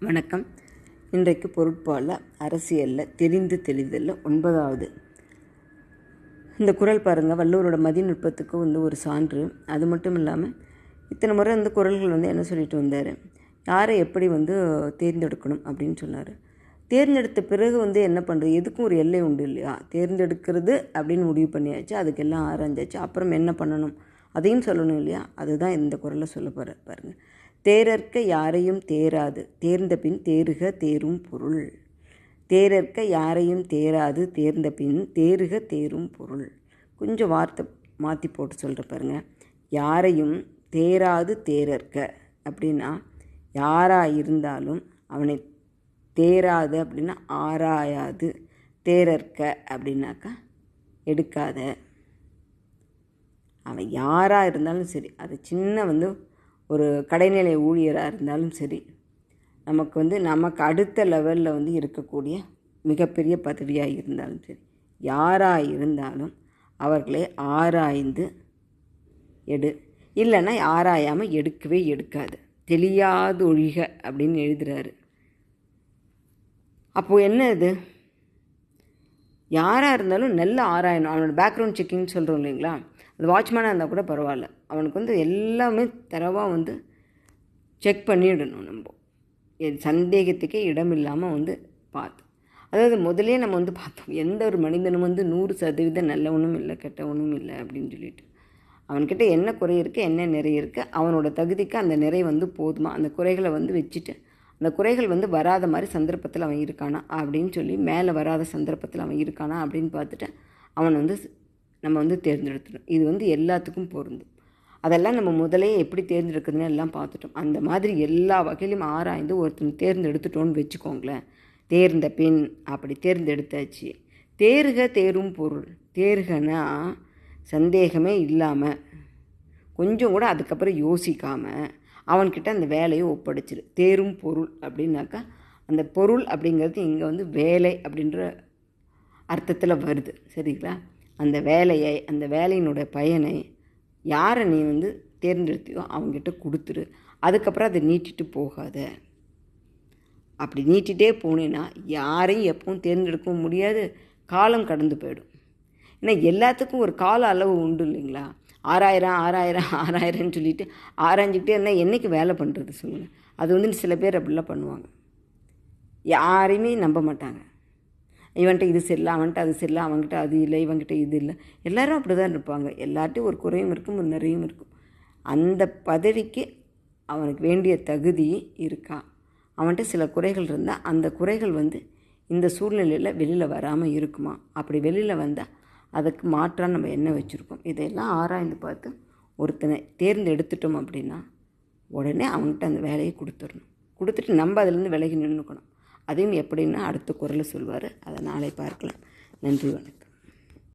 வணக்கம். இன்றைக்கு பொருட்பால அரசியலில் தெரிந்து தெளிதலில் ஒன்பதாவது. இந்த குரல் பாருங்கள் வள்ளுவரோட மதிநுட்பத்துக்கு வந்து ஒரு சான்று. அது மட்டும் இல்லாமல் இத்தனை முறை அந்த குரல்கள் வந்து என்ன சொல்லிட்டு வந்தார்? யாரை எப்படி வந்து தேர்ந்தெடுக்கணும் அப்படின்னு சொன்னார். தேர்ந்தெடுத்த பிறகு வந்து என்ன பண்ணுறது எதுக்கும் ஒரு எல்லை உண்டு இல்லையா? தேர்ந்தெடுக்கிறது அப்படின்னு முடிவு பண்ணியாச்சு. அதுக்கெல்லாம் ஆராய்ஞ்சாச்சு. அப்புறம் என்ன பண்ணணும்? அதையும் சொல்லணும் இல்லையா? அதுதான் இந்த குரலை சொல்ல போகிற பாருங்கள் தேரற்க யாரையும் தேராது தேர்ந்த பின் தேறுக தேரும் பொருள். தேரற்க யாரையும் தேராது தேர்ந்த பின் தேறுக தேரும் பொருள். கொஞ்சம் வார்த்தை மாற்றி போட்டு சொல்கிற பாருங்க. யாரையும் தேராது தேரற்க அப்படின்னா யாராக இருந்தாலும் அவனை தேராது அப்படின்னா ஆராயாது. தேரற்க அப்படின்னாக்கா எடுக்காத. அவன் யாராக இருந்தாலும் சரி அது சின்ன வந்து ஒரு கடைநிலை ஊழியராக இருந்தாலும் சரி நமக்கு வந்து நமக்கு அடுத்த லெவலில் வந்து இருக்கக்கூடிய மிகப்பெரிய பதவியாக இருந்தாலும் சரி யாராக இருந்தாலும் அவர்களை ஆராய்ந்து எடு. இல்லைன்னா ஆராயாமல் எடுக்கவே எடுக்காது. தெளியாது ஒழிக அப்படின்னு எழுதுகிறாரு அப்போது என்ன இது? யாராக இருந்தாலும் நல்ல ஆராயணும். அவனோட பேக்ரவுண்ட் செக்கிங்னு சொல்கிறோம் இல்லைங்களா? அது வாட்ச்மேனாக இருந்தால் கூட பரவாயில்ல. அவனுக்கு வந்து எல்லாமே தரவாக வந்து செக் பண்ணிடணும் நம்ம. சந்தேகத்துக்கே இடம் இல்லாமல் வந்து பார்த்து. அதாவது முதலே நம்ம வந்து பார்த்தோம் எந்த ஒரு மனிதனும் வந்து நூறு சதவீதம் நல்லவனும் இல்லை கெட்டவனும் இல்லை அப்படின்னு சொல்லிட்டு. அவன்கிட்ட என்ன குறை இருக்குது என்ன நிறை இருக்குது அவனோட தகுதிக்கு அந்த நிறை வந்து போதுமா? அந்த குறைகளை வந்து வச்சுட்டு அந்த குறைகள் வந்து வராத மாதிரி சந்தர்ப்பத்தில் அவன் இருக்கானா அப்படின்னு சொல்லி மேலே வராத சந்தர்ப்பத்தில் அவன் இருக்கானா அப்படின்னு பார்த்துட்டு அவன் வந்து நம்ம வந்து தேர்ந்தெடுத்துடும் இது வந்து எல்லாத்துக்கும் பொருந்தும். அதெல்லாம் நம்ம முதலே எப்படி தேர்ந்தெடுக்கிறதுன்னு எல்லாம் பார்த்துட்டோம். அந்த மாதிரி எல்லா வகையிலும் ஆராய்ந்து ஒருத்தன் தேர்ந்தெடுத்துட்டோன்னு வச்சுக்கோங்களேன். தேர்ந்த பின் அப்படி தேர்ந்தெடுத்தாச்சு. தேர்க தேரும் பொருள். தேர்கனா சந்தேகமே இல்லாமல் கொஞ்சம் கூட அதுக்கப்புறம் யோசிக்காமல் அவன்கிட்ட அந்த வேலையை ஒப்படைச்சிரு. தேரும் பொருள் அப்படின்னாக்கா அந்த பொருள் அப்படிங்கிறது இங்கே வந்து வேலை அப்படின்ற அர்த்தத்தில் வருது. சரிங்களா? அந்த வேலையை அந்த வேலையினுடைய பயனை யாரை நீ வந்து தேர்ந்தெடுத்தியோ அவங்ககிட்ட கொடுத்துரு. அதுக்கப்புறம் அதை நீட்டிட்டு போகாத. அப்படி நீட்டிகிட்டே போனேன்னா யாரையும் எப்பவும் தேர்ந்தெடுக்கவும் முடியாது. காலம் கடந்து போயிடும். ஏன்னா எல்லாத்துக்கும் ஒரு கால அளவு உண்டு இல்லைங்களா? ஆறாயிரம் ஆறாயிரம் ஆறாயிரம்னு சொல்லிட்டு ஆராய்ஞ்சிக்கிட்டே இருந்தால் என்றைக்கு வேலை பண்ணுறது சொல்லுங்கள் அது வந்து சில பேர் அப்படிலாம் பண்ணுவாங்க. யாரையுமே நம்ப மாட்டாங்க. இவன்கிட்ட இது சரியில்லை அவன்கிட்ட அது சரியில்லை அவன்கிட்ட அது இல்லை இவன்கிட்ட இது இல்லை. எல்லோரும் அப்படி தான் இருப்பாங்க. எல்லார்ட்டையும் ஒரு குறையும் இருக்கும் ஒரு நிறையும் இருக்கும். அந்த பதவிக்கு அவனுக்கு வேண்டிய தகுதி இருக்கா? அவன்கிட்ட சில குறைகள் இருந்தால் அந்த குறைகள் வந்து இந்த சூழ்நிலையில் வெளியில் வராமல் இருக்குமா? அப்படி வெளியில் வந்தால் அதுக்கு மாற்றாக நம்ம என்ன வச்சுருக்கோம்? இதையெல்லாம் ஆராய்ந்து பார்த்து ஒருத்தனை தேர்ந்தெடுத்துட்டோம் அப்படின்னா உடனே அவன்கிட்ட அந்த வேலையை கொடுத்துடணும். கொடுத்துட்டு நம்ம அதிலேருந்து விலகி நின்றுக்கணும் அதையும் எப்படின்னா அடுத்த குரலை சொல்வார். அதை நாளை பார்க்கலாம். நன்றி வணக்கம்.